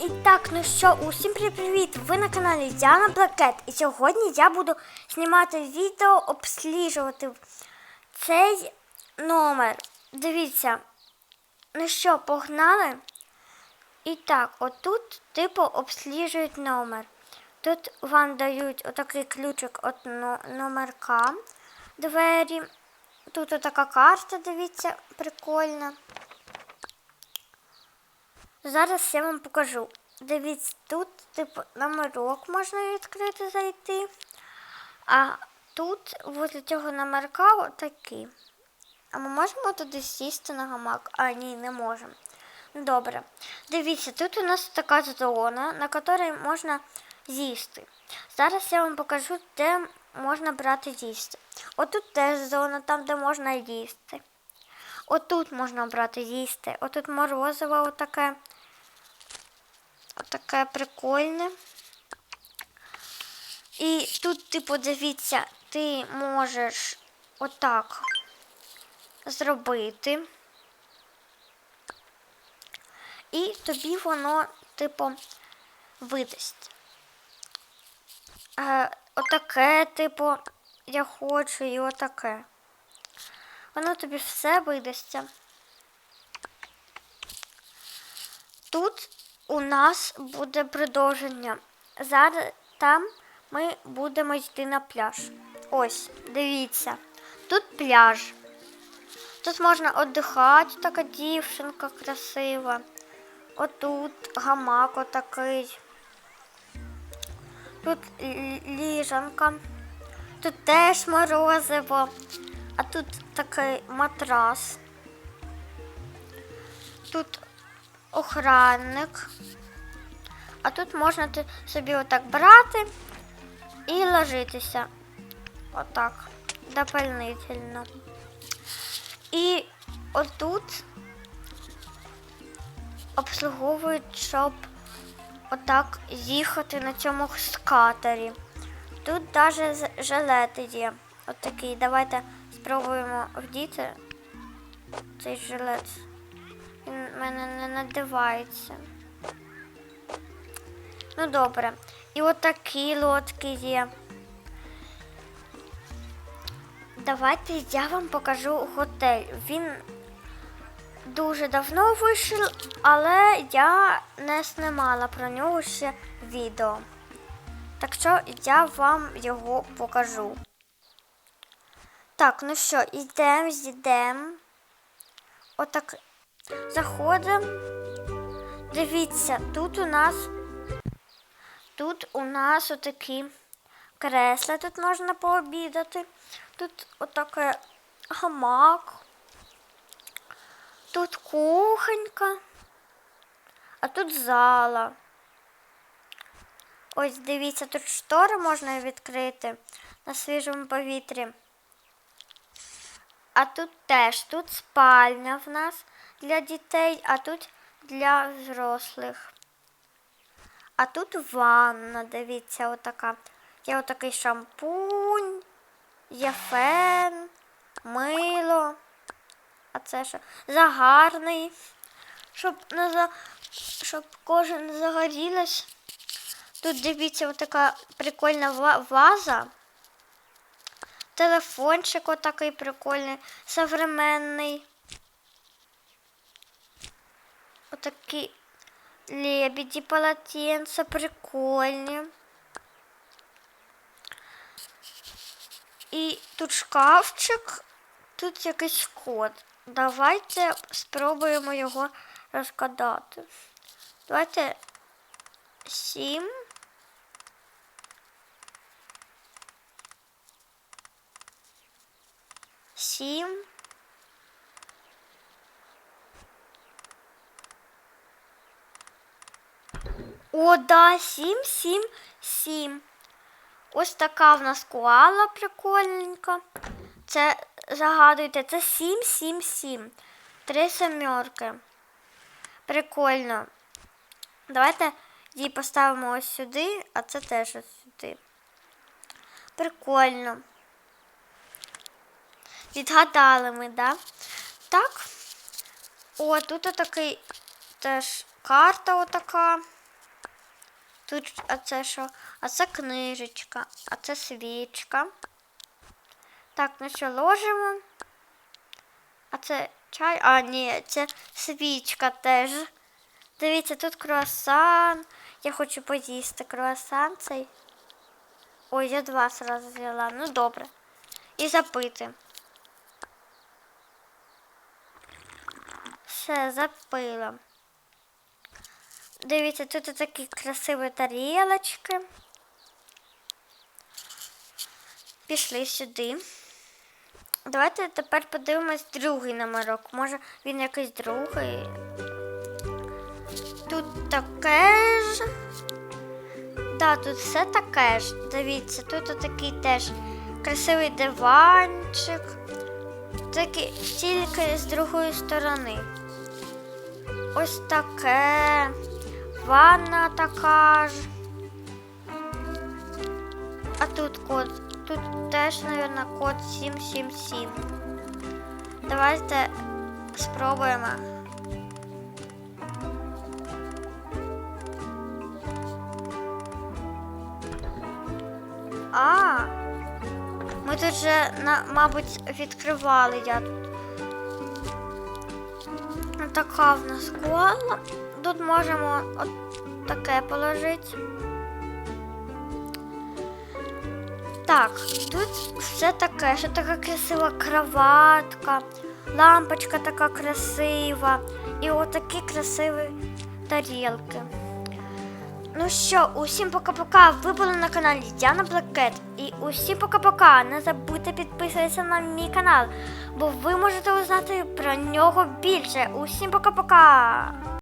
І так, ну що, усім привіт! Ви на каналі Діана Блакет. І сьогодні я буду знімати відео, обсліджувати цей номер. Дивіться, ну що, погнали? І так, отут, типу, обсліджують номер. Тут вам дають отакий ключик від номерка двері. Тут отака карта, дивіться, прикольна. Зараз я вам покажу. Дивіться, тут, типу, номерок можна відкрити зайти. А тут возле цього номерка отакий. А ми можемо туди сісти на гамак? А, ні, не можемо. Добре. Дивіться, тут у нас така зона, на якій можна з'їсти. Зараз я вам покажу, де можна брати їсти. Отут теж зона, там, де можна їсти. Отут можна брати їсти. Отут морозиво отаке. Отаке прикольне. І тут, типу, дивіться, ти можеш отак зробити. І тобі воно, типу, видасть. Е, отаке, типу, я хочу і отаке. Воно тобі все видасться. Тут у нас буде продовження. Зараз там ми будемо йти на пляж. Ось, дивіться. Тут пляж. Тут можна віддихати, така дівчинка красива. Отут гамак отакий. Тут ліжанка. Тут теж морозиво. А тут такий матрас. Тут охранник. А тут можна собі отак брати і ложитися. Отак. Дополнительно. І отут обслуговують, щоб отак їхати на цьому скатері. Тут навіть жилети є. От. Давайте спробуємо вдіти цей жилет. Мене не надивається. Ну добре. І от такі лодки є. Давайте я вам покажу готель. Він дуже давно вийшов, але я не знімала про нього ще відео. Так що я вам його покажу. Так, ну що, йдемо, йдемо. Отак заходимо. Дивіться, тут у нас тут у нас отакі кресла, тут можна пообідати. Тут отаке гамак. Тут кухонька, а тут зала. Ось дивіться, тут штори можна відкрити на свіжому повітрі. А тут теж тут спальня в нас для дітей, а тут для взрослих. А тут ванна, дивіться, отака. Є отакий шампунь, є фен, мило. А це що? Загарний. Щоб не за... щоб кожа не загорілась. Тут дивіться, отака прикольна ваза. Телефончик отакий прикольний, современний. Отакі лебеді, полотенца прикольні. І тут шкафчик, тут якийсь код. Давайте спробуємо його розкладати. Давайте сім. Сім. О, да, сім, сім, сім. Ось така в нас коала прикольненька. Це загадуйте, це 777. Три семерки. Прикольно. Давайте її поставимо ось сюди, а це теж ось сюди. Прикольно. Відгадали ми, да? Так. О, тут такий теж карта отака. Тут, а це що? А це книжечка, а це свічка. Так, ну що, ложимо. А це чай? А, ні, це свічка теж. Дивіться, тут круасан. Я хочу поїсти круасан цей. Ой, я два сразу взяла. Ну добре. І запити. Все, запила. Дивіться, тут такі красиві тарілочки. Пішли сюди. Давайте тепер подивимось другий номерок. Може він якийсь другий. Тут таке ж. Да, тут все таке ж. Дивіться, тут такий теж красивий диванчик. Такий тільки з другої сторони. Ось таке. Ванна така ж. А тут код. Тут теж, мабуть, код 777. Давайте спробуємо. А, ми тут же, мабуть, відкривали я тут. Така в нас кола. Тут можемо от таке положити. Так, тут все таке, що така красива кроватка, лампочка така красива і отакі красиві тарілки. Ну що, усім пока-пока. Ви були на каналі Діана Блакет. І усім пока-пока. Не забудьте підписуватися на мій канал, бо ви можете узнати про нього більше. Усім пока-пока.